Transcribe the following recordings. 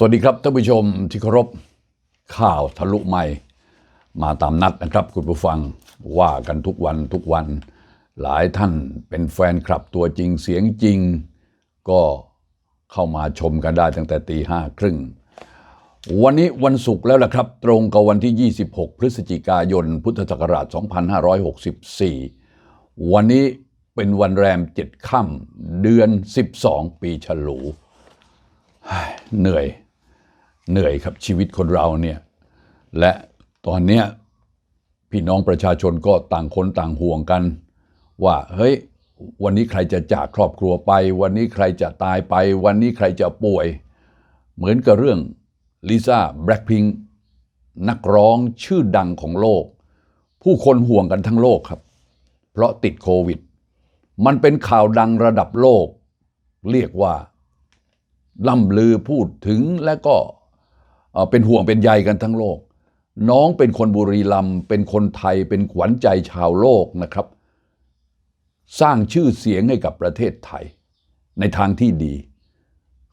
สวัสดีครับท่านผู้ชมที่เคารพข่าวทะลุไม่มาตามนัดนะครับ คุณผู้ฟังว่ากันทุกวันทุกวัน หลายท่านเป็นแฟนคลับตัวจริงเสียงจริง ก็เข้ามาชมกันได้ตั้งแต่ตีห้าครึ่งวันนี้วันศุกร์แล้วล่ะครับ ตรงกับวันที่ 26 พฤศจิกายน พุทธศักราช 2564 วันนี้เป็นวันแรมเจ็ดค่ำเดือน 12 ปีฉลูเหนื่อย เหนื่อยครับชีวิตคนเราเนี่ยและตอนเนี้ยพี่น้องประชาชนก็ต่างคนต่างห่วงกัน ว่าเฮ้ยวันนี้ใครจะจากครอบครัวไป วันนี้ใครจะตายไป วันนี้ใครจะป่วย เหมือนกับเรื่องลิซ่าแบล็ p พิงนักร้องชื่อดังของโลก ผู้คนห่วงกันทั้งโลกครับ เพราะติดโควิด มันเป็นข่าวดังระดับโลก เรียกว่าล่ำลือพูดถึงและก็ เอ่อเป็นห่วงเป็นใยกันทั้งโลก น้องเป็นคนบุรีรัมย์เป็นคนไทยเป็นขวัญใจชาวโลกนะครับ สร้างชื่อเสียงให้กับประเทศไทย ในทางที่ดี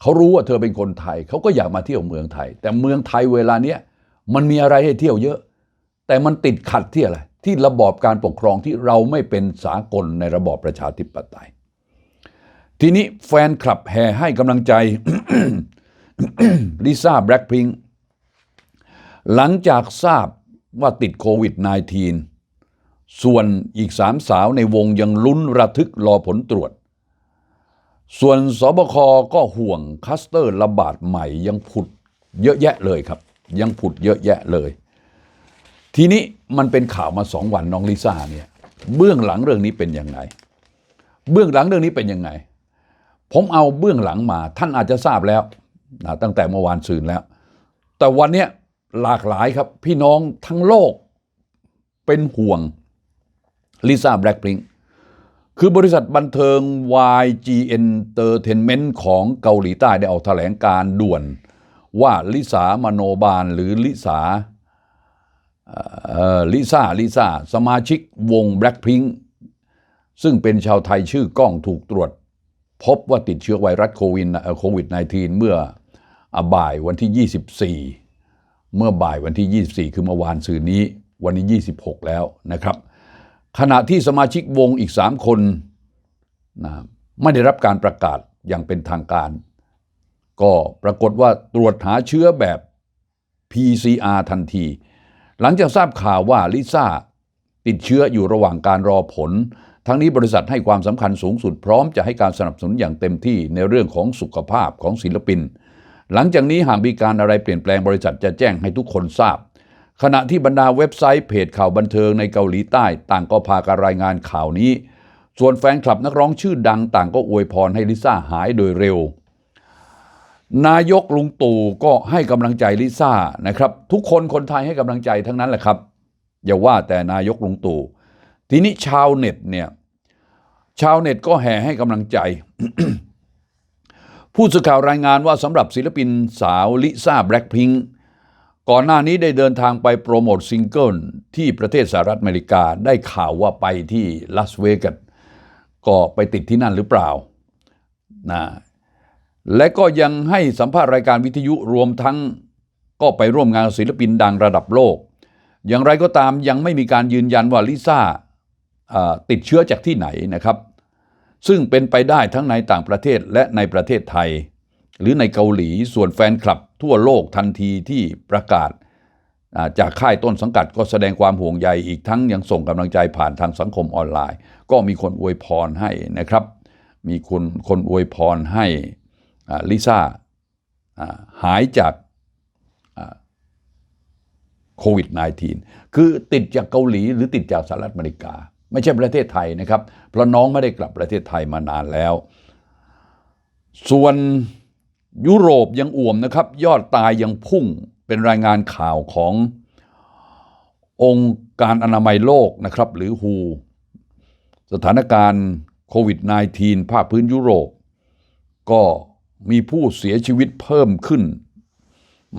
เขารู้ว่าเธอเป็นคนไทย เขาก็อยากมาเที่ยวเมืองไทย แต่เมืองไทยเวลาเนี้ยมันมีอะไรให้เที่ยวเยอะ แต่มันติดขัดที่อะไร ที่ระบอบการปกครองที่เราไม่เป็นสากลในระบอบประชาธิปไตย ทีนี้แฟนคลับแห่ให้กำลังใจลิซ่าแบล็ p พิง หลังจากทราบว่าติดโควิด -19 ส่วนอีกสามสาวในวงยังลุ้นระทึกรอผลตรวจ ส่วนสบคก็ห่วงคัสเตอร์ระบาดใหม่ยังผุดเยอะแยะเลยครับ ยังผุดเยอะแยะเลย ทีนี้มันเป็นข่าวมาสองวันน้องลิซ่าเนี่ยเบื้องหลังเรื่องนี้เป็นยังไง เบื้องหลังเรื่องนี้เป็นยังไง ผมเอาเบื้องหลังมา ท่านอาจจะทราบแล้วนะตั้งแต่เมื่อวานซืนแล้ว แต่วันเนี้ย หลากหลายครับ พี่น้องทั้งโลกเป็นห่วงลิซ่าแบล็ p พิงคือบริษัทบันเทิง YG Entertainment ของเกาหลีใต้ได้ออกแถลงการด่วนว่าลิสามโนบาลหรือลิสาลิซ่าลิซ่าสมาชิกวง Blackpink ซึ่งเป็นชาวไทยชื่อก้องถูกตรวจ พบว่าติดเชื้อไวรัสโควิดโควิด -19 เมื่ออบ่ายวันที่ 24 เมื่อบ่ายวันที่ 24 คือเมื่อวานสื่อนี้ วันนี้ 26 แล้วนะครับ ขณะที่สมาชิกวงอีก 3 คนนะไม่ได้รับการประกาศอย่างเป็นทางการ ก็ปรากฏว่าตรวจหาเชื้อแบบ PCR ทันที หลังจากทราบข่าวว่าลิซ่าติดเชื้ออยู่ระหว่างการรอผล ทั้งนี้บริษัทให้ความสำคัญสูงสุดพร้อมจะให้การสนับสนุนอย่างเต็มที่ในเรื่องของสุขภาพของศิลปิน หลังจากนี้หากมีการอะไรเปลี่ยนแปลงบริษัทจะแจ้งให้ทุกคนทราบ ขณะที่บรรดาเว็บไซต์เพจข่าวบันเทิงในเกาหลีใต้ ต่างก็พาการรายงานข่าวนี้ ส่วนแฟนคลับนักร้องชื่อดังต่างก็อวยพรให้ลิซ่าหายโดยเร็ว นายกลุงตู่ก็ให้กำลังใจลิซ่านะครับ ทุกคนคนไทยให้กำลังใจทั้งนั้นแหละครับ อย่าว่าแต่นายกลุงตู่ทีนี้ชาวเน็ตเนี่ยชาวเน็ตก็แห่ให้กำลังใจ ผู้สื่อข่าวรายงานว่าสำหรับศิลปินสาวลิซ่าแบล็ p พิงก่อนหน้านี้ได้เดินทางไปโปรโมทซิงเกิลที่ประเทศสหรัฐอเมริกาได้ข่าวว่าไปที่ลาสเวกัสก็ไปติดที่นั่นหรือเปล่านะและก็ยังให้สัมภาษณ์รายการวิทยุรวมทั้งก็ไปร่วมงานศิลปินดังระดับโลก อย่างไรก็ตามยังไม่มีการยืนยันว่าลิซ่าติดเชื้อจากที่ไหนนะครับ ซึ่งเป็นไปได้ทั้งในต่างประเทศและในประเทศไทย หรือในเกาหลีส่วนแฟนคลับทั่วโลกทันทีที่ประกาศจากค่ายต้นสังกัดก็แสดงความห่วงใยอีกทั้งยังส่งกำลังใจผ่านทางสังคมออนไลน์ ก็มีคนอวยพรให้นะครับ มีคนคนอวยพรให้ลิซ่าหายจากโควิด -19 คือติดจากเกาหลีหรือติดจากสหรัฐอเมริกา ไม่ใช่ประเทศไทยนะครับ เพราะน้องไม่ได้กลับประเทศไทยมานานแล้ว ส่วนยุโรปยังอ่วมนะครับ ยอดตายยังพุ่งเป็นรายงานข่าวขององค์การอนามัยโลกนะครับ หรือ WHO สถานการณ์โควิด -19 ภาคพื้นยุโรป ก็มีผู้เสียชีวิตเพิ่มขึ้น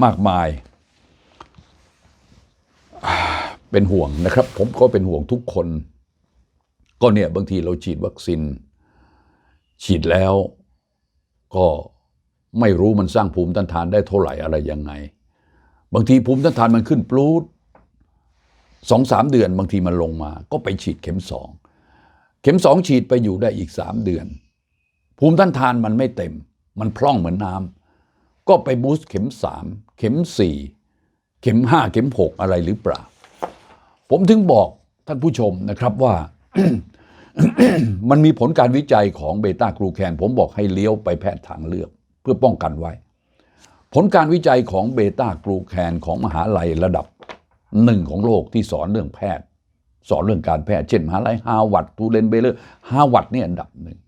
มากมาย เป็นห่วงนะครับ ผมก็เป็นห่วงทุกคน ก็เนี่ยบางทีเราฉีดวัคซีนฉีดแล้วก็ไม่รู้มันสร้างภูมิต้านทานได้เท่าไหร่อะไรยังไง บางทีภูมิต้านทานมันขึ้นปลูดสองสามเดือนบางทีมันลงมา ก็ไปฉีดเข็มสองเข็มสองฉีดไปอยู่ได้อีกสามเดือน ภูมิต้านทานมันไม่เต็ม มันพร่องเหมือนน้ำก็ไปบูสต์เข็มสามเข็มสี่เข็มห้าเข็มหกอะไรหรือเปล่า ผมถึงบอกท่านผู้ชมนะครับว่า มันมีผลการวิจัยของเบต้ากลูแคนผมบอกให้เลี้ยวไปแพทย์ทางเลือก เพื่อป้องกันไว้ ผลการวิจัยของเบต้ากลูแคนของมหาลัยระดับหนึ่งของโลกที่สอนเรื่องแพทย์ สอนเรื่องการแพทย์ เช่นมหาลัยฮาวาดทูเลนเบเลอร์ฮาวาร์ดเนี่ยอันดับหนึ่ง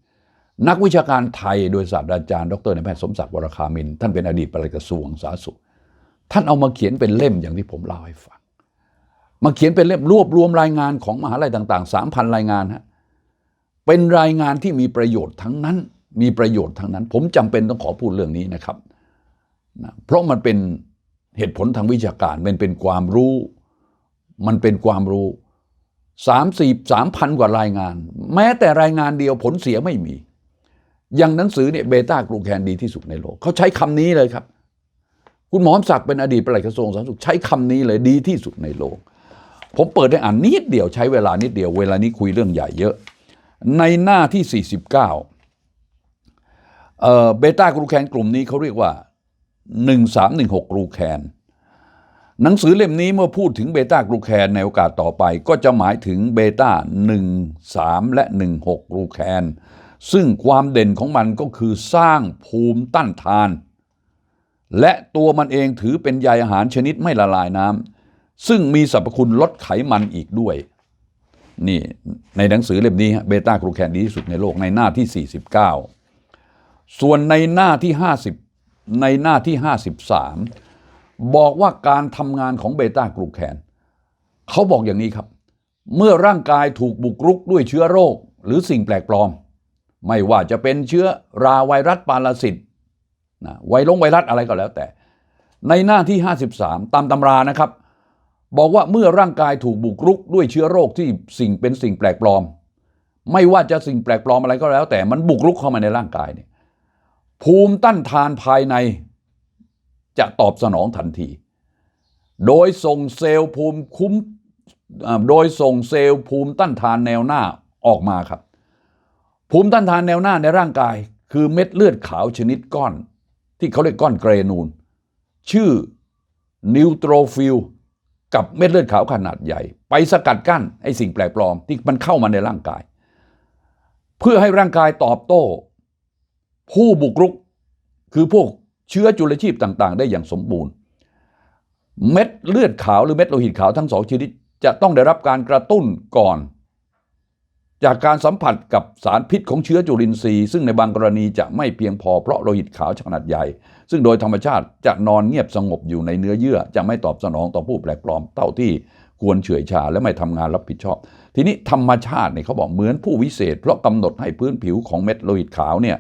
นักวิชาการไทยโดยศาสตราจารย์ ดรนายแพทย์สมศักดิ์วรคามิน ท่านเป็นอดีตปลัดกระทรวงสาธารณสุข ท่านเอามาเขียนเป็นเล่มอย่างที่ผมเล่าให้ฟัง มาเขียนเป็นเล่มรวบรวมรายงานของมหาลัยต่างๆสามพันรายงานฮะเป็นรายงานที่มีประโยชน์ทั้งนั้น มีประโยชน์ทั้งนั้น ผมจำเป็นต้องขอพูดเรื่องนี้นะครับนะเพราะมันเป็นเหตุผลทางวิชาการ มันเป็นความรู้ มันเป็นความรู้สามสี่สามพันกว่ารายงาน แม้แต่รายงานเดียวผลเสียไม่มี อย่างหนังสือเนี่ยเบต้ากลูแคนดีที่สุดในโลก เขาใช้คำนี้เลยครับ คุณหมอมศักดิ์เป็นอดีตปลัดกระทรวงสาธารณสุขใช้คำนี้เลยดีที่สุดในโลก ผมเปิดได้อ่านนิดเดียวใช้เวลานิดเดียว เวลานี้คุยเรื่องใหญ่เยอะ ในหน้าที่ 49เอ่อเบต้ากลูแคนกลุ่มนี้เขาเรียกว่า 1316กลูแคนหนังสือเล่มนี้เมื่อพูดถึงเบต้ากลูแคนในโอกาสต่อไป ก็จะหมายถึงเบต้า1 3 และ 16กลูแคนซึ่งความเด่นของมันก็คือสร้างภูมิต้านทาน และตัวมันเองถือเป็นใยอาหารชนิดไม่ละลายน้ำ ซึ่งมีสรรพคุณลดไขมันอีกด้วย นี่ในหนังสือเล่มนี้เบต้ากลูแคนดีที่สุดในโลกในหน้าที่ 49 ส่วนในหน้าที่ 50 ในหน้าที่ 53 บอกว่าการทำงานของเบต้ากลูแคนเขาบอกอย่างนี้ครับ เมื่อร่างกายถูกบุกรุกด้วยเชื้อโรคหรือสิ่งแปลกปลอม ไม่ว่าจะเป็นเชื้อราไวรัสปรสิตนะไวลงไวรัสอะไรก็แล้วแต่ ในหน้าที่ 53 ตามตำรานะครับ บอกว่าเมื่อร่างกายถูกบุกรุกด้วยเชื้อโรคที่สิ่งเป็นสิ่งแปลกปลอม ไม่ว่าจะสิ่งแปลกปลอมอะไรก็แล้ว แต่มันบุกรุกเข้ามาในร่างกายเนี่ยภูมิต้านทานภายในจะตอบสนองทันที โดยส่งเซลล์ภูมิคุ้มโดยส่งเซลล์ภูมิต้านทานแนวหน้าออกมาครับ ภูมิต้านทานแนวหน้าในร่างกาย คือเม็ดเลือดขาวชนิดก้อน ที่เขาเรียกก้อนเกรนูลชื่อนิวโตรฟิล กับเม็ดเลือดขาวขนาดใหญ่ ไปสกัดกั้นไอ้สิ่งแปลกปลอมที่มันเข้ามาในร่างกาย เพื่อให้ร่างกายตอบโต้ ผู้บุกรุก คือพวกเชื้อจุลชีพต่าง ๆ ได้อย่างสมบูรณ์ เม็ดเลือดขาวหรือเม็ดโลหิตขาวทั้งสองชนิดจะต้องได้รับการกระตุ้นก่อน จากการสัมผัสกับสารพิษของเชื้อจุลินทรีย์ ซึ่งในบางกรณีจะไม่เพียงพอเพราะโลหิตขาวขนาดใหญ่ ซึ่งโดยธรรมชาติจะนอนเงียบสงบอยู่ในเนื้อเยื่อ จะไม่ตอบสนองต่อผู้แปลกปลอมเท่าที่ควรเฉื่อยชาและไม่ทำงานรับผิดชอบ ทีนี้ธรรมชาติเนี่ยเขาบอกเหมือนผู้วิเศษ เพราะกำหนดให้พื้นผิวของเม็ดโลหิตขาวเนี่ย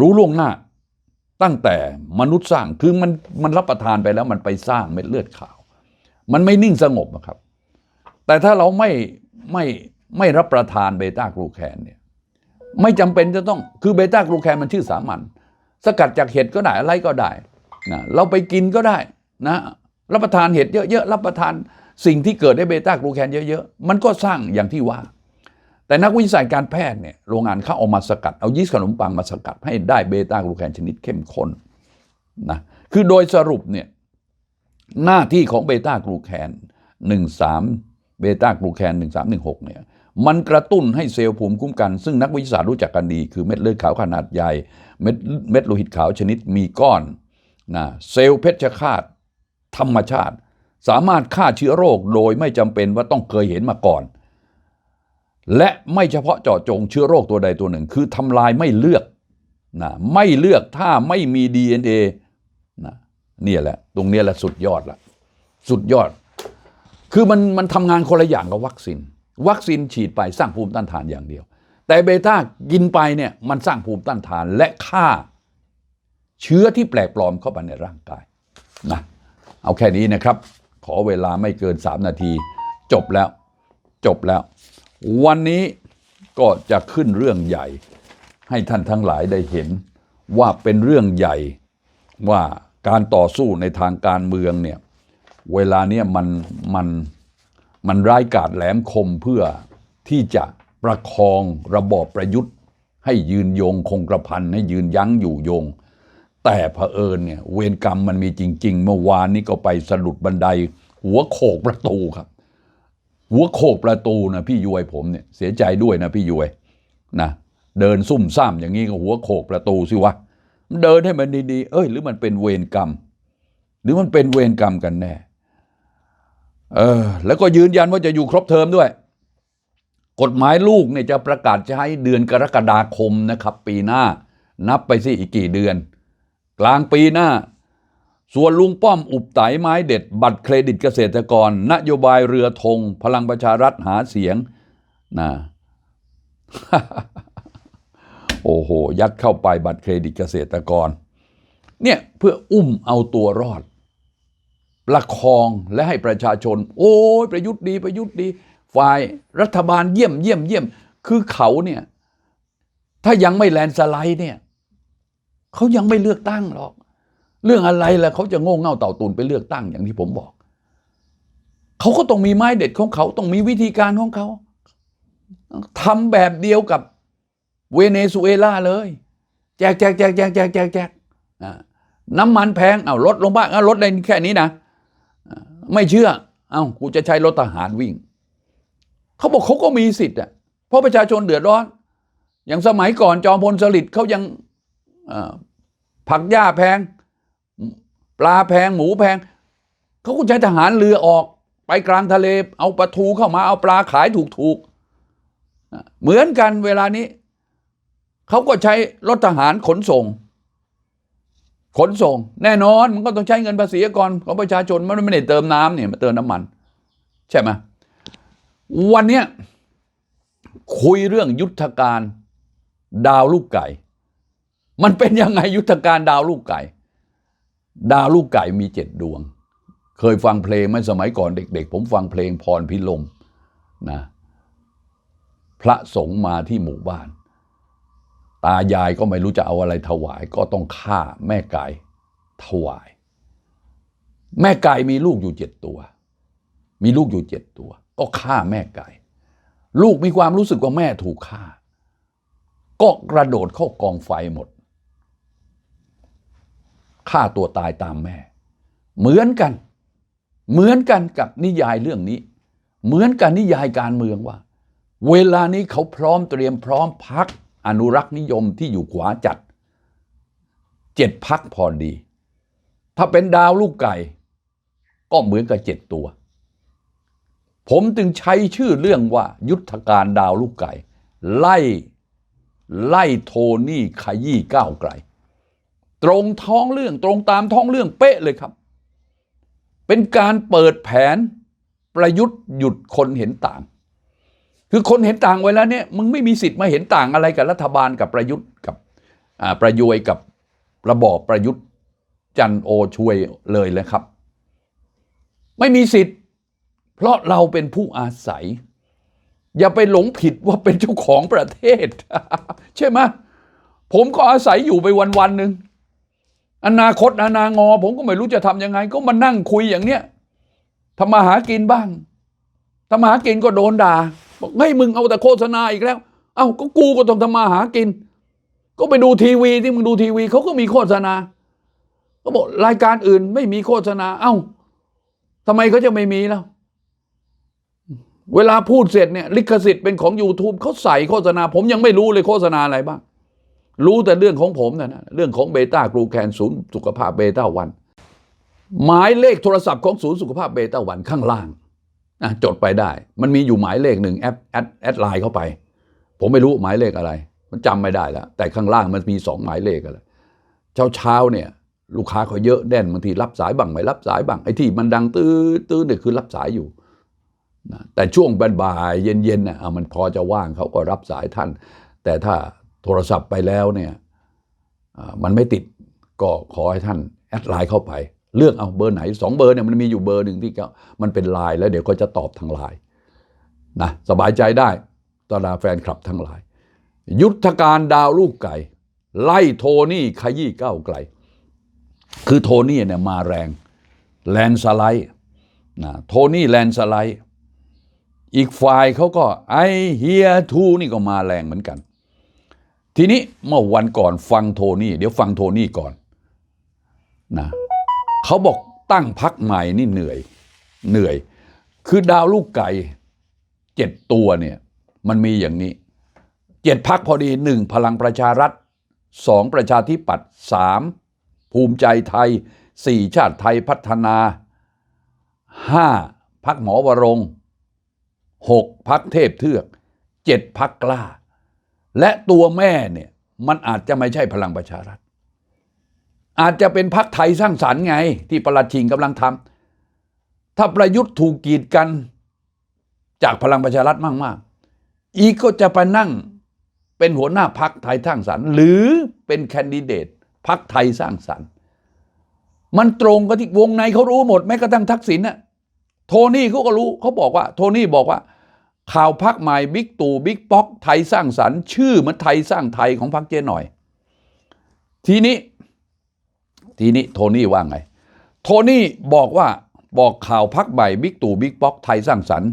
รู้ล่วงหน้าตั้งแต่มนุษย์สร้างคือมันมันรับประทานไปแล้วมันไปสร้างเม็ดเลือดขาว มันไม่นิ่งสงบอะครับ แต่ถ้าเราไม่ไม่ไม่รับประทานเบต้ากลูแคนเนี่ยไม่จำเป็นจะต้องคือเบต้ากลูแคนมันชื่อสามัญ สกัดจากเห็ดก็ได้อะไรก็ได้นะเราไปกินก็ได้นะรับประทานเห็ดเยอะๆรับประทานสิ่งที่เกิดได้เบต้ากลูแคนเยอะๆ มันก็สร้างอย่างที่ว่า แต่นักวิจัยการแพทย์เนี่ยโรงงานเขาเอามาสกัด เอายีสต์ขนมปังมาสกัด ให้ได้เบต้ากลูแคนชนิดเข้มข้นนะคือโดยสรุปเนี่ยหน้าที่ของเบต้ากลูแคน 13 เบต้ากลูแคน 1316เนี่ย มันกระตุ้นให้เซลล์ภูมิคุ้มกัน ซึ่งนักวิทยาศาสตร์รู้จักกันดี คือเม็ดเลือดขาวขนาดใหญ่ เม็ดเม็ดโลหิตขาวชนิดมีก้อนนะเซลล์เพชฌฆาตธรรมชาติ สามารถฆ่าเชื้อโรคโดยไม่จำเป็นว่าต้องเคยเห็นมาก่อน และไม่เฉพาะเจาะจงเชื้อโรคตัวใดตัวหนึ่ง คือทำลายไม่เลือกนะไม่เลือกถ้าไม่มี DNA นะเนี่ยแหละ ตรงเนี้ยแหละสุดยอดละสุดยอด คือมันมันทำงานคนละอย่างกับวัคซีน วัคซีนฉีดไปสร้างภูมิต้านทานอย่างเดียว แต่เบต้ากินไปเนี่ยมันสร้างภูมิต้านทานและฆ่า เชื้อที่แปลกปลอมเข้าไปในร่างกายนะเอาแค่นี้นะครับ ขอเวลาไม่เกิน 3 นาที จบแล้ว จบแล้ว วันนี้ก็จะขึ้นเรื่องใหญ่ ให้ท่านทั้งหลายได้เห็นว่าเป็นเรื่องใหญ่ว่าการต่อสู้ในทางการเมืองเนี่ย เวลาเนี้ยมันมัน มันร้ายกาจแหลมคมเพื่อที่จะประคองระบอบประยุทธ์ ให้ยืนยงคงกระพันให้ยืนยั้งอยู่ยง แต่เผอิญเนี่ยเวรกรรมมันมีจริง ๆ เมื่อวานนี้ก็ไปสะดุดบันได หัวโขกประตูครับ หัวโขกประตูนะพี่ยวยผมเนี่ยเสียใจด้วยนะพี่ยวยนะเดินซุ่มซ่ามอย่างนี้ก็หัวโขกประตูสิวะเดินให้มันดีๆ เอ้ย หรือมันเป็นเวรกรรม หรือมันเป็นเวรกรรมกันแน่ เออแล้วก็ยืนยันว่าจะอยู่ครบเทอมด้วย กฎหมายลูกเนี่ยจะประกาศใช้เดือนกรกฎาคมนะครับ ปีหน้านับไปสิอีกกี่เดือน กลางปีหน้า ส่วนลุงป้อมอุบไตไม้เด็ด บัตรเครดิตเกษตรกร นโยบายเรือธงพลังประชารัฐหาเสียงนะโอ้โห ยัดเข้าไปบัตรเครดิตเกษตรกร เนี่ยเพื่ออุ้มเอาตัวรอด ประคองและให้ประชาชน โอ้ยประยุทธ์ดีประยุทธ์ดี ฝ่ายรัฐบาลเยี่ยมเยี่ยมเยี่ยม คือเขาเนี่ย ถ้ายังไม่แลนสไลด์เนี่ยเขายังไม่เลือกตั้งหรอก เรื่องอะไรล่ะเขาจะโง่เง่าเต่าตุนไปเลือกตั้งอย่างที่ผมบอกเขาก็ต้องมีไม้เด็ดของเขาต้องมีวิธีการของเขาทำแบบเดียวกับเวเนซุเอลาเลย แจกแจกแจกแจกแจกแจกแจกน้ำมันแพงเอาลดลงบ้างเอาลดได้แค่นี้นะ ไม่เชื่อ เอากูจะใช้รถทหารวิ่ง เขาบอกเขาก็มีสิทธิ์อะเพราะประชาชนเดือดร้อน อย่างสมัยก่อนจอมพลสฤษดิ์เขายังผักหญ้าแพง ปลาแพง หมูแพง เขาก็ใช้ทหารเรือออก ไปกลางทะเล เอาปลาทูเข้ามาเอาปลาขายถูกๆอะเหมือนกันเวลานี้ เขาก็ใช้รถทหารขนส่ง ขนส่ง แน่นอนมันก็ต้องใช้เงินภาษีก่อนของประชาชนมันไม่ได้เติมน้ำเนี่ยมันเติมน้ำมัน ใช่ไหมวันเนี้ยคุยเรื่องยุทธการดาวลูกไก่ มันเป็นยังไงยุทธการดาวลูกไก่ ดาวลูกไก่มีเจ็ดดวง เคยฟังเพลงไหมสมัยก่อนเด็ก ๆ ผมฟังเพลงพรพิลมนะพระสงฆ์มาที่หมู่บ้าน ตายายก็ไม่รู้จะเอาอะไรถวาย ก็ต้องฆ่าแม่ไก่ถวาย แม่ไก่มีลูกอยู่เจ็ดตัว มีลูกอยู่เจ็ดตัว ก็ฆ่าแม่ไก่ ลูกมีความรู้สึกว่าแม่ถูกฆ่า ก็กระโดดเข้ากองไฟหมดฆ่าตัวตายตามแม่ เหมือนกัน เหมือนกันกับนิยายเรื่องนี้ เหมือนกันนิยายการเมืองว่า เวลานี้เขาพร้อมเตรียมพร้อมพัก อนุรักษ์นิยมที่อยู่ขวาจัดเจ็ดพักพอดี ถ้าเป็นดาวลูกไก่ ก็เหมือนกับเจ็ดตัว ผมจึงใช้ชื่อเรื่องว่ายุทธการดาวลูกไก่ ไล่ไล่โทนี่ขยี้ก้าวไกล ตรงท้องเรื่องตรงตามท้องเรื่องเป๊ะเลยครับ เป็นการเปิดแผนประยุทธ์หยุดคนเห็นต่าง คือคนเห็นต่างไว้แล้วเนี่ยมึงไม่มีสิทธิ์มาเห็นต่างอะไรกับรัฐบาลกับประยุทธ์กับประยวยกับระบอบประยุทธ์จันโอช่วยเลยเลยครับ ไม่มีสิทธิ์ เพราะเราเป็นผู้อาศัย อย่าไปหลงผิดว่าเป็นเจ้าของประเทศ ใช่ไหมผมก็อาศัยอยู่ไปวันวันหนึ่งอนาคตอนางอ ผมก็ไม่รู้จะทำยังไง ก็มานั่งคุยอย่างเนี้ยทำมาหากินบ้างทำมาหากินก็โดนด่า บอกเฮ้มึงเอาแต่โฆษณาอีกแล้ว เอ้าก็กูก็ต้องทำมาหากิน ก็ไปดูทีวีที่มึงดูทีวีเขาก็มีโฆษณาก็บอกรายการอื่นไม่มีโฆษณา เอ้าทำไมเขาจะไม่มีแล้ว เวลาพูดเสร็จเนี่ย ลิขสิทธิ์เป็นของ YouTube เขาใส่โฆษณา ผมยังไม่รู้เลยโฆษณาอะไรบ้าง รู้แต่เรื่องของผมนะนะเรื่องของเบต้ากรูแคนศูนย์สุขภาพเบต้าวัน หมายเลขโทรศัพท์ของศูนย์สุขภาพเบต้าวันข้างล่าง จดไปได้ มันมีอยู่หมายเลขหนึ่งแอดแอดแอดไลน์เข้าไป ผมไม่รู้หมายเลขอะไร มันจำไม่ได้แล้ว แต่ข้างล่างมันมีสองหมายเลขอะไรเช้าเช้าเนี่ย ลูกค้าเขาเยอะแน่นบางทีรับสายบ้างไม่รับสายบ้างไอ้ที่มันดังตื้อตื้อเนี่ยคือรับสายอยู่นะแต่ช่วงบ่ายเย็นๆนะอะมันพอจะว่างเขาก็รับสายท่าน แต่ถ้าโทรศัพท์ไปแล้วเนี่ยมันไม่ติดก็ขอให้ท่านแอดไลน์เข้าไป เลือกเอาเบอร์ไหนสองเบอร์เนี่ยมันมีอยู่เบอร์หนึ่งที่มันเป็นไลน์แล้วเดี๋ยวก็จะตอบทางไลน์นะสบายใจได้ตอนาแฟนคลับทั้งหลาย ยุทธการดาวลูกไก่ ไล่โทนี่ขยี้ก้าวไกล คือโทนี่เนี่ยมาแรงแลนสไลด์นะโทนี่แลนสไลด์อีกฝ่ายเขาก็ไอเฮียทูนี่ก็มาแรงเหมือนกัน ทีนี้เมื่อวันก่อนฟังโทนี่ เดี๋ยวฟังโทนี่ก่อนนะ เขาบอกตั้งพักใหม่นี่เหนื่อยเหนื่อย คือดาวลูกไก่เจ็ดตัวเนี่ยมันมีอย่างนี้เจ็ดพักพอดีหนึ่งพลังประชารัฐสองประชาธิปัตย์สามภูมิใจไทยสี่ชาติไทยพัฒนาห้าพักหมอวรงหกพักเทพเทือกเจ็ดพักกล้า และตัวแม่เนี่ยมันอาจจะไม่ใช่พลังประชารัฐ อาจจะเป็นพักไทยสร้างสรรค์ไง ที่ประหลัดชิงกำลังทำถ้าประยุทธ์ถูกกีดกันจากพลังประชารัฐมากๆ อีกก็จะไปนั่งเป็นหัวหน้าพักไทยสร้างสรรค์ หรือเป็นแคนดิเดตพักไทยสร้างสรรค์ มันตรงกับที่วงในเขารู้หมดแม้กระทั่งทักษิณน่ะโทนี่เขาก็รู้เขาบอกว่า โทนี่บอกว่า ข่าวพักใหม่บิ๊กตู่บิ๊กป๊อกไทยสร้างสรรค์ ชื่อมือนไทยสร้างไทยของพักเจ๊หน่อย ทีนี้ ทีนี้โทนี่ว่าไง โทนี่บอกว่าบอกข่าวพักใหม่บิ๊กตู่บิ๊กป๊อกไทยสร้างสรรค์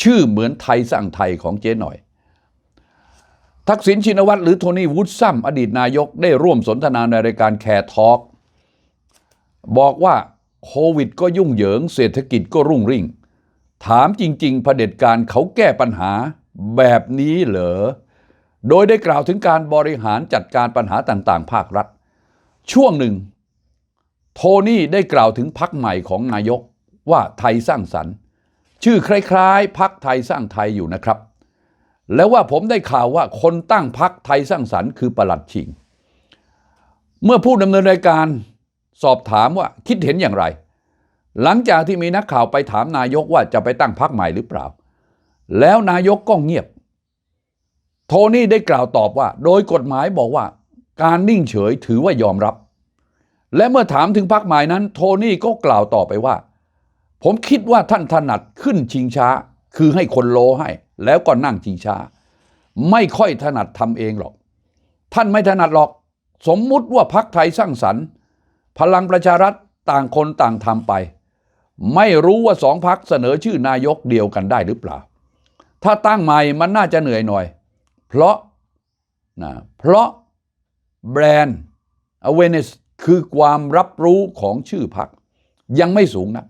ชื่อเหมือนไทยสร้างไทยของเจ๊หน่อย ทักษิณชินวัตรหรือโทนี่วูดซัมอดีตนายกได้ร่วมสนทนาในรายการแคร์ทอล์กบอกว่าโควิดก็ยุ่งเหยิง เศรษฐกิจก็รุ่งริ่ง ถามจริง ๆ เผด็จการเขาแก้ปัญหาแบบนี้เหรอ โดยได้กล่าวถึงการบริหารจัดการปัญหาต่าง ๆ ภาครัฐ ช่วงหนึ่ง โทนี่ได้กล่าวถึงพักใหม่ของนายกว่าไทยสร้างสรรค์ ชื่อคล้ายๆพักไทยสร้างไทยอยู่นะครับ แล้วว่าผมได้ข่าวว่าคนตั้งพักไทยสร้างสรรค์คือประหลัดชิง เมื่อผู้ดำเนินรายการสอบถามว่าคิดเห็นอย่างไร หลังจากที่มีนักข่าวไปถามนายกว่าจะไปตั้งพักใหม่หรือเปล่า แล้วนายกก็เงียบ โทนี่ได้กล่าวตอบว่า โดยกฎหมายบอกว่า การนิ่งเฉยถือว่ายอมรับ และเมื่อถามถึงพักใหม่นั้น โทนี่ก็กล่าวต่อไปว่า ผมคิดว่าท่านถนัดขึ้นชิงช้า คือให้คนโลให้ แล้วก็นั่งชิงช้า ไม่ค่อยถนัดทำเองหรอก ท่านไม่ถนัดหรอก สมมุติว่าพักไทยสร้างสรรค์ พลังประชารัฐต่างคนต่างทำไป ไม่รู้ว่าสองพักเสนอชื่อนายกเดียวกันได้หรือเปล่า ถ้าตั้งใหม่มันน่าจะเหนื่อยหน่อย เพราะนะเพราะ แบรนด์ awareness คือความรับรู้ของชื่อพักยังไม่สูงนะ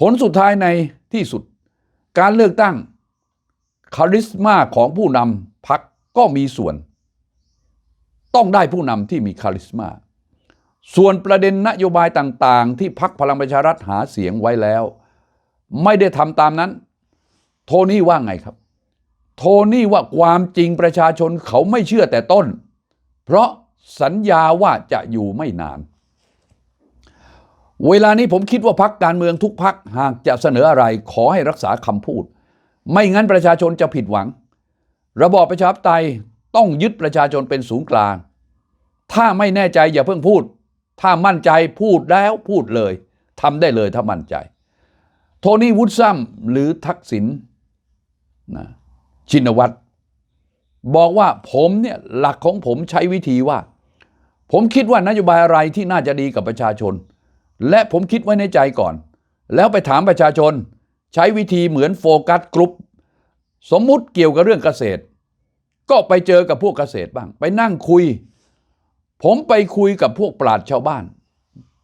ผลสุดท้ายในที่สุด การเลือกตั้งคาริสมาของผู้นำพักก็มีส่วน ต้องได้ผู้นำที่มีคาริสมา ส่วนประเด็นนโยบายต่างๆ ที่พักพลังประชารัฐหาเสียงไว้แล้ว ไม่ได้ทำตามนั้น โทนี่ว่าไงครับ โทนี่ว่าความจริงประชาชนเขาไม่เชื่อแต่ต้น เพราะ สัญญาว่าจะอยู่ไม่นาน เวลานี้ผมคิดว่าพักการเมืองทุกพักหากจะเสนออะไรขอให้รักษาคำพูด ไม่งั้นประชาชนจะผิดหวัง ระบอบประชาธิปไตยต้องยึดประชาชนเป็นศูนย์กลาง ถ้าไม่แน่ใจอย่าเพิ่งพูด ถ้ามั่นใจพูดแล้วพูดเลยทำได้เลยถ้ามั่นใจ โทนี่วูดซัมหรือทักษิณนะชินวัตรบอกว่าผมเนี่ยหลักของผมใช้วิธีว่า ผมคิดว่านโยบายอะไรที่น่าจะดีกับประชาชน และผมคิดไว้ในใจก่อน แล้วไปถามประชาชน ใช้วิธีเหมือนโฟกัสกลุ่มสมมุติเกี่ยวกับเรื่องเกษตร ก็ไปเจอกับพวกเกษตรบ้าง ไปนั่งคุย ผมไปคุยกับพวกปราชญ์ชาวบ้าน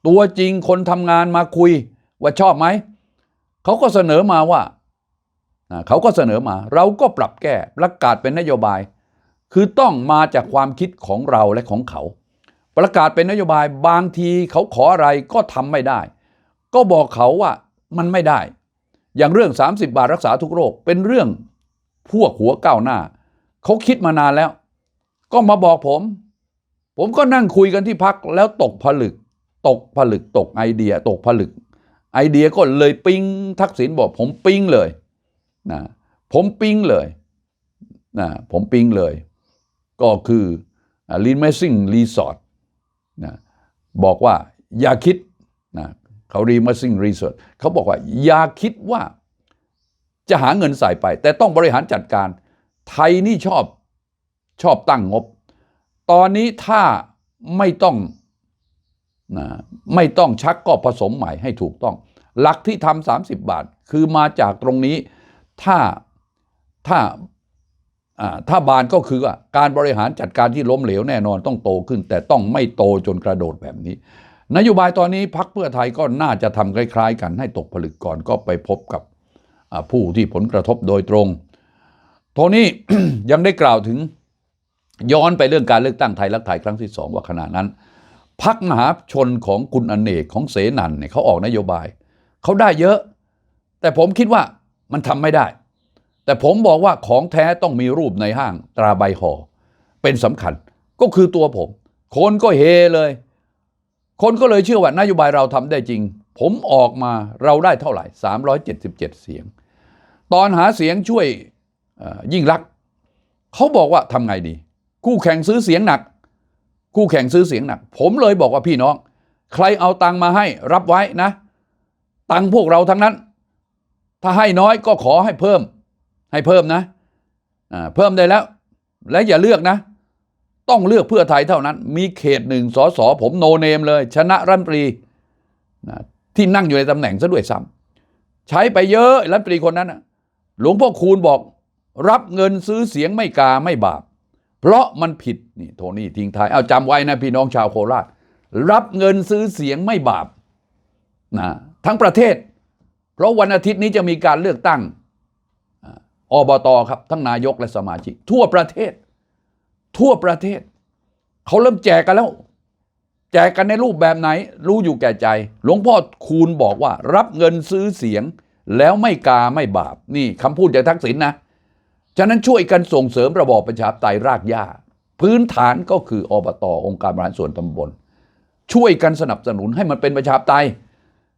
ตัวจริงคนทำงานมาคุยว่าชอบไหม เขาก็เสนอมาว่าเขาก็เสนอมา เราก็ปรับแก้ประกาศเป็นนโยบาย คือต้องมาจากความคิดของเราและของเขา ประกาศเป็นนโยบายบางทีเขาขออะไรก็ทำไม่ได้ ก็บอกเขาว่ามันไม่ได้ อย่างเรื่อง 30 บาทรักษาทุกโรค เป็นเรื่องพวกหัวก้าวหน้า เขาคิดมานานแล้ว ก็มาบอกผม ผมก็นั่งคุยกันที่พักแล้วตกผลึก ตกผลึกตกไอเดีย ตกผลึก ไอเดียก็เลยปิ้งทักษิณบอก ผมปิ้งเลยนะผมปิ้งเลยนะผมปิ้งเลย ก็คือลินเมซิ่งรีสอร์ท นะบอกว่าอย่าคิดนะเขารีเมซิ่งรีสอร์ทเขาบอกว่าอย่าคิดว่าจะหาเงินใส่ไป แต่ต้องบริหารจัดการ ไทยนี่ชอบชอบตั้งงบ ตอนนี้ถ้าไม่ต้องนะไม่ต้องชักก็ผสมใหม่ให้ถูกต้อง หลักที่ทำสามสิบบาท คือมาจากตรงนี้ถ้าถ้า ถ้าบานก็คือว่าการบริหารจัดการที่ล้มเหลวแน่นอนต้องโตขึ้น แต่ต้องไม่โตจนกระโดดแบบนี้ นโยบายตอนนี้พักเพื่อไทยก็น่าจะทำคล้ายๆ กันให้ตกผลึกก่อนก็ไปพบกับผู้ที่ผลกระทบโดยตรง โทนี่ยังได้กล่าวถึงย้อนไปเรื่องการเลือกตั้งไทยรักไทยครั้งที่สองว่าขณะนั้นพักมหาชนของคุณอเนกของเสนันเนี่ยเขาออกนโยบาย เขาได้เยอะ แต่ผมคิดว่ามันทำไม่ได้ แต่ผมบอกว่าของแท้ต้องมีรูปในห้างตราใบห่อเป็นสำคัญก็คือตัวผม คนก็เฮเลย คนก็เลยเชื่อว่านโยบายเราทำได้จริง ผมออกมาเราได้เท่าไหร่ 377 เสียง ตอนหาเสียงช่วยยิ่งรักเขาบอกว่าทำไงดี คู่แข่งซื้อเสียงหนัก คู่แข่งซื้อเสียงหนัก ผมเลยบอกว่าพี่น้อง ใครเอาตังมาให้รับไว้นะ ตังพวกเราทั้งนั้น ถ้าให้น้อยก็ขอให้เพิ่ม ให้เพิ่มนะอ่าเพิ่มได้แล้ว และอย่าเลือกนะ ต้องเลือกเพื่อไทยเท่านั้น มีเขตหนึ่งสอสอผมโนเนมเลย ชนะรัฐมนตรีที่นั่งอยู่ในตำแหน่งซะด้วยซ้ำใช้ไปเยอะรัฐมนตรีคนนั้นนะหลวงพ่อคูณบอกรับเงินซื้อเสียงไม่กาไม่บาป เพราะมันผิดนี่โทนี่ทิ้งท้ายเอาจำไว้นะพี่น้องชาวโคราช รับเงินซื้อเสียงไม่บาปนะทั้งประเทศ เพราะวันอาทิตย์นี้จะมีการเลือกตั้ง อบตครับทั้งนายกและสมาชิก ทั่วประเทศ ทั่วประเทศ เขาเริ่มแจกกันแล้ว แจกกันในรูปแบบไหน รู้อยู่แก่ใจ หลวงพ่อคูณบอกว่า รับเงินซื้อเสียง แล้วไม่กาไม่บาป นี่คำพูดจากทักษิณนะฉะนั้นช่วยกันส่งเสริมระบอบประชาธิปไตยรากหญ้า พื้นฐานก็คืออบตองค์การบริหารส่วนตำบล ช่วยกันสนับสนุนให้มันเป็นประชาธิปไตย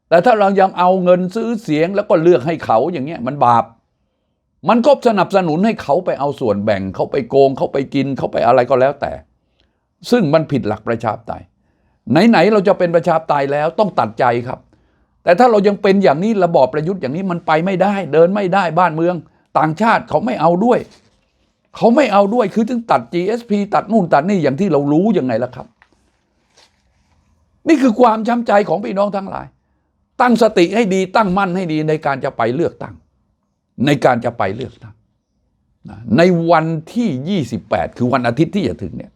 แต่ถ้าเรายังเอาเงินซื้อเสียงแล้วก็เลือกให้เขาอย่างเงี้ยมันบาป มันก็สนับสนุนให้เขาไปเอาส่วนแบ่งเขาไปโกงเขาไปกินเขาไปอะไรก็แล้วแต่ ซึ่งมันผิดหลักประชาธิปไตยไหนๆเราจะเป็นประชาธิปไตยแล้วต้องตัดใจครับ แต่ถ้าเรายังเป็นอย่างนี้ระบอบประยุทธ์อย่างนี้มันไปไม่ได้ เดินไม่ได้บ้านเมือง ต่างชาติเขาไม่เอาด้วย เขาไม่เอาด้วยคือถึงตัด GSP ตัดนู่นตัดนี่อย่างที่เรารู้ยังไงล่ะครับ นี่คือความช้ำใจของพี่น้องทั้งหลาย ตั้งสติให้ดีตั้งมั่นให้ดีในการจะไปเลือกตั้ง ในการจะไปเลือกตั้งนะในวันที่ 28 คือวันอาทิตย์ที่จะถึงเนี่ย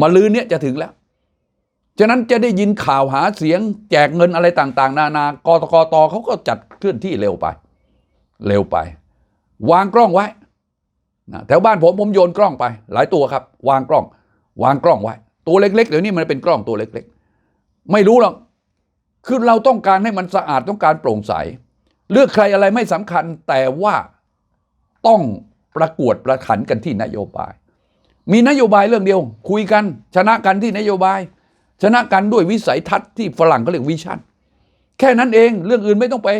มาลืนเนี่ยจะถึงแล้ว ฉะนั้นจะได้ยินข่าวหาเสียงแจกเงินอะไรต่าง ๆ นานากตกตเขาก็จัดเคลื่อนที่เร็วไป เร็วไป วางกล้องไว้นะแถวบ้านผมผมโยนกล้องไป หลายตัวครับ วางกล้อง วางกล้องไว้ ตัวเล็ก ๆ เดี๋ยวนี้มันเป็นกล้องตัวเล็ก ๆ ไม่รู้หรอกคือเราต้องการให้มันสะอาดต้องการโปร่งใส เลือกใครอะไรไม่สำคัญแต่ว่าต้องประกวดประขันกันที่นโยบาย มีนโยบายเรื่องเดียว คุยกันชนะกันที่นโยบาย ชนะกันด้วยวิสัยทัศน์ที่ฝรั่งเขาเรียกวิชั่นแค่นั้นเองเรื่องอื่นไม่ต้องไป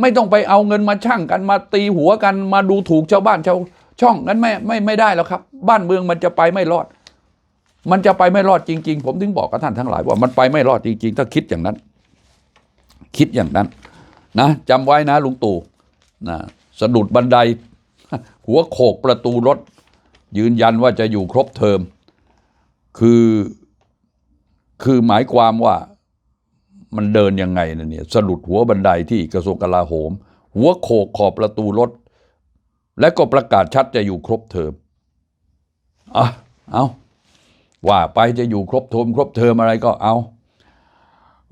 ไม่ต้องไปเอาเงินมาช่างกันมาตีหัวกันมาดูถูกชาวบ้านชาวช่องนั้นไม่ไม่ไม่ได้แล้วครับ บ้านเมืองมันจะไปไม่รอด มันจะไปไม่รอดจริง ๆ ผมถึงบอกกับท่านทั้งหลายว่ามันไปไม่รอดจริง ๆ ถ้าคิดอย่างนั้น คิดอย่างนั้น นะจำไว้นะลุงตู่นะสะดุดบันได หัวโขกประตูรถ ยืนยันว่าจะอยู่ครบเทอม คือคือหมายความว่ามันเดินยังไงนะเนี่ยสะดุดหัวบันไดที่กระทรวงกลาโหม หัวโขกขอบประตูรถ และก็ประกาศชัดจะอยู่ครบเทอมอะเอาว่าไปจะอยู่ครบเทอมครบเทอมอะไรก็เอา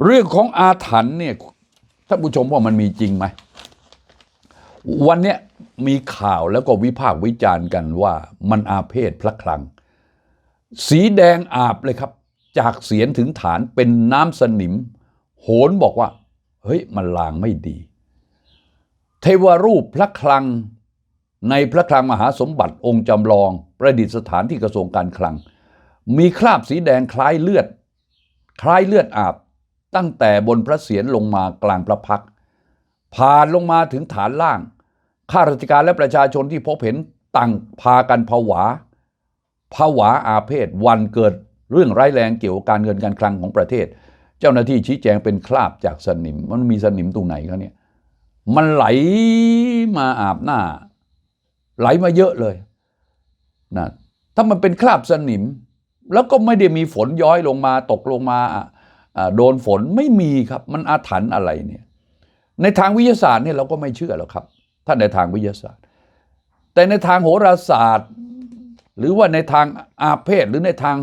เรื่องของอาถรรพ์เนี่ย ท่านผู้ชมว่ามันมีจริงไหม วันนี้มีข่าวแล้วก็วิพากษ์วิจารณ์กันว่ามันอาเพศพระคลัง สีแดงอาบเลยครับ จากเสียนถึงฐานเป็นน้ำสนิม โหนบอกว่า เฮ้ย มันลางไม่ดี เทวรูปพระคลัง ในพระคลังมหาสมบัติองค์จำลอง ประดิษฐานที่กระทรวงการคลัง มีคราบสีแดงคล้ายเลือด คล้ายเลือดอาบ ตั้งแต่บนพระเศียรลงมากลางพระพัก ผ่านลงมาถึงฐานล่าง ข้าราชการและประชาชนที่พบเห็นต่างพากันผวาผวาอาเพศวันเกิดเรื่องร้ายแรงเกี่ยวกับการเงินการคลังของประเทศ เจ้าหน้าที่ชี้แจงเป็นคราบจากสนิม มันมีสนิมตรงไหนเขาเนี่ย มันไหลมาอาบหน้า ไหลมาเยอะเลยนะถ้ามันเป็นคราบสนิม แล้วก็ไม่ได้มีฝนย้อยลงมาตกลงมาอะอ่า โดนฝนไม่มีครับ มันอาถรรพ์อะไรเนี่ยในทางวิทยาศาสตร์เนี่ยเราก็ไม่เชื่อหรอกครับ ถ้าในทางวิทยาศาสตร์ แต่ในทางโหราศาสตร์ หรือว่าในทางอาเพศหรือในทาง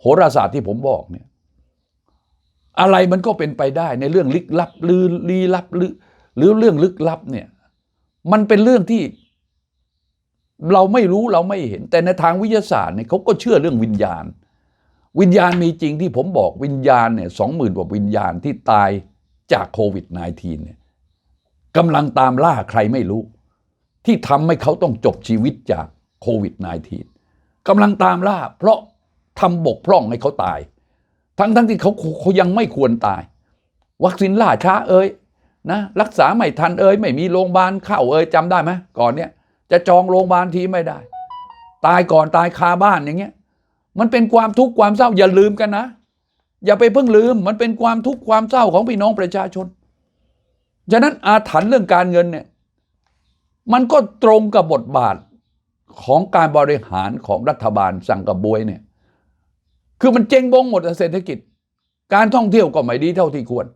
โหราศาสตร์ที่ผมบอกเนี่ยอะไรมันก็เป็นไปได้ในเรื่องลึกลับหรือลี้ลับหรือหรือเรื่องลึกลับเนี่ยมันเป็นเรื่องที่เราไม่รู้เราไม่เห็น แต่ในทางวิทยาศาสตร์เนี่ยเขาก็เชื่อเรื่องวิญญาณ วิญญาณมีจริงที่ผมบอกวิญญาณเนี่ยสองหมื่นกว่าวิญญาณที่ตายจากโควิด -19 เนี่ยกำลังตามล่าใครไม่รู้ ที่ทำให้เขาต้องจบชีวิตจากโควิด -19 กำลังตามล่า เพราะทำบกพร่องให้เขาตาย ทั้งทั้งที่เขาเขายังไม่ควรตาย วัคซีนล่าช้าเอ้ยนะรักษาไม่ทันเอ้ยไม่มีโรงพยาบาลเข้าเอ้ยจำได้ไหมก่อนเนี้ยจะจองโรงพยาบาลทีไม่ได้ ตายก่อนตายคาบ้านอย่างเงี้ย มันเป็นความทุกข์ความเศร้าอย่าลืมกันนะ อย่าไปเพิ่งลืม มันเป็นความทุกข์ความเศร้าของพี่น้องประชาชนฉะนั้นอาถรรพ์เรื่องการเงินเนี่ยมันก็ตรงกับบทบาทของการบริหารของรัฐบาลสั่งกับบวยเนี่ยคือมันเจ๊งบงหมดเศรษฐกิจ การท่องเที่ยวก็ไม่ดีเท่าที่ควร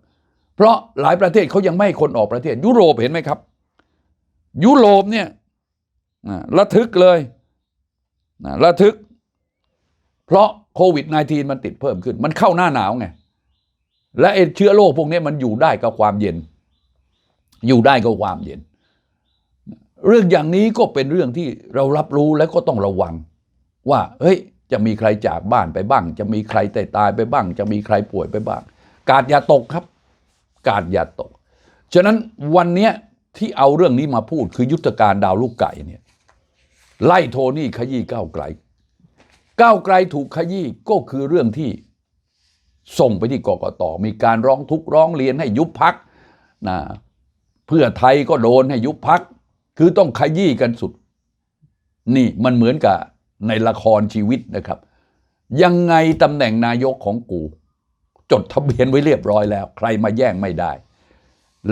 เพราะหลายประเทศเขายังไม่ให้คนออกประเทศ ยุโรปเห็นไหมครับ ยุโรปเนี่ยระทึกเลยระทึก เพราะโควิด -19 มันติดเพิ่มขึ้น มันเข้าหน้าหนาวไง และไอ้เชื้อโรคพวกนี้มันอยู่ได้กับความเย็น อยู่ได้กับความเย็น เรื่องอย่างนี้ก็เป็นเรื่องที่เรารับรู้และก็ต้องระวัง ว่า เฮ้ย จะมีใครจากบ้านไปบ้าง จะมีใครตายตายไปบ้าง จะมีใครป่วยไปบ้าง กาดอย่าตกครับ กาดอย่าตก ฉะนั้นวันนี้ที่เอาเรื่องนี้มาพูดคือยุทธการดาวลูกไก่เนี่ยไล่โทนี่ขยี้ก้าวไกล ก้าวไกลถูกขยี้ก็คือเรื่องที่ส่งไปที่กกตมีการร้องทุกข์ร้องเรียนให้ยุบพักนะเพื่อไทยก็โดนให้ยุบพัก คือต้องขยี้กันสุด นี่มันเหมือนกับในละครชีวิตนะครับ ยังไงตำแหน่งนายกของกู จดทะเบียนไว้เรียบร้อยแล้ว ใครมาแย่งไม่ได้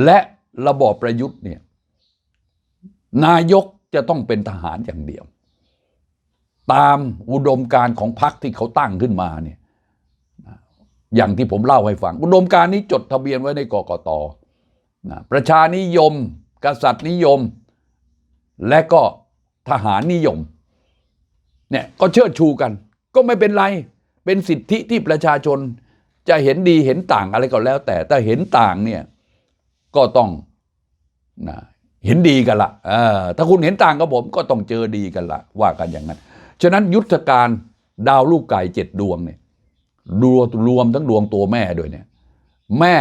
และระบอบประยุทธ์เนี่ยนายกจะต้องเป็นทหารอย่างเดียว ตามอุดมการของพรรคที่เขาตั้งขึ้นมาเนี่ยอย่างที่ผมเล่าให้ฟัง อุดมการนี้จดทะเบียนไว้ในกกตนะประชานิยม กษัตริย์นิยม และก็ทหารนิยมเนี่ยก็เชิดชูกัน ก็ไม่เป็นไร เป็นสิทธิที่ประชาชนจะเห็นดีเห็นต่างอะไรก็แล้ว แต่แต่เห็นต่างเนี่ยก็ต้องนะเห็นดีกันละถ้าคุณเห็นต่างกับผมก็ต้องเจอดีกันละว่ากันอย่างนั้น ฉะนั้นยุทธการดาวลูกไก่เจ็ดดวงเนี่ยรวมรวมทั้งดวงตัวแม่ด้วยเนี่ย แม่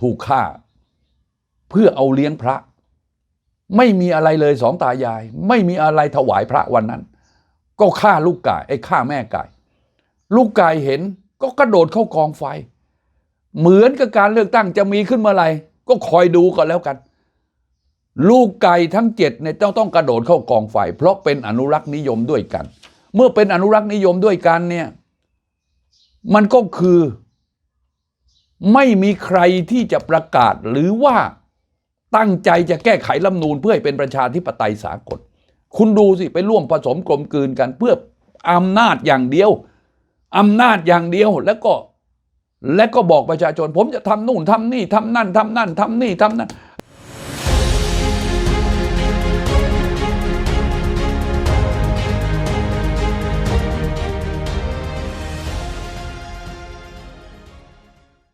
ถูกฆ่า เพื่อเอาเลี้ยงพระ ไม่มีอะไรเลยสองตายาย ไม่มีอะไรถวายพระวันนั้น ก็ฆ่าลูกไก่ไอ้ฆ่าแม่ไก่ ลูกไก่เห็นก็กระโดดเข้ากองไฟ เหมือนกับการเลือกตั้งจะมีขึ้นเมื่อไหร่ก็คอยดูก่อนแล้วกัน ลูกไก่ทั้งเจ็ดเนี่ยต้องต้องกระโดดเข้ากองไฟ เพราะเป็นอนุรักษ์นิยมด้วยกัน เมื่อเป็นอนุรักษ์นิยมด้วยกันเนี่ย มันก็คือ ไม่มีใครที่จะประกาศหรือว่าตั้งใจจะแก้ไขรัฐนูญเพื่อให้เป็นประชาธิปไตยสากล คุณดูสิไปร่วมผสมกลมกลืนกัน เพื่ออำนาจอย่างเดียวอำนาจอย่างเดียวแล้วก็ และก็บอกประชาชน ผมจะทำนู่นทำนี่ทำนั่นทำนั่นทำนี่ทำนั่น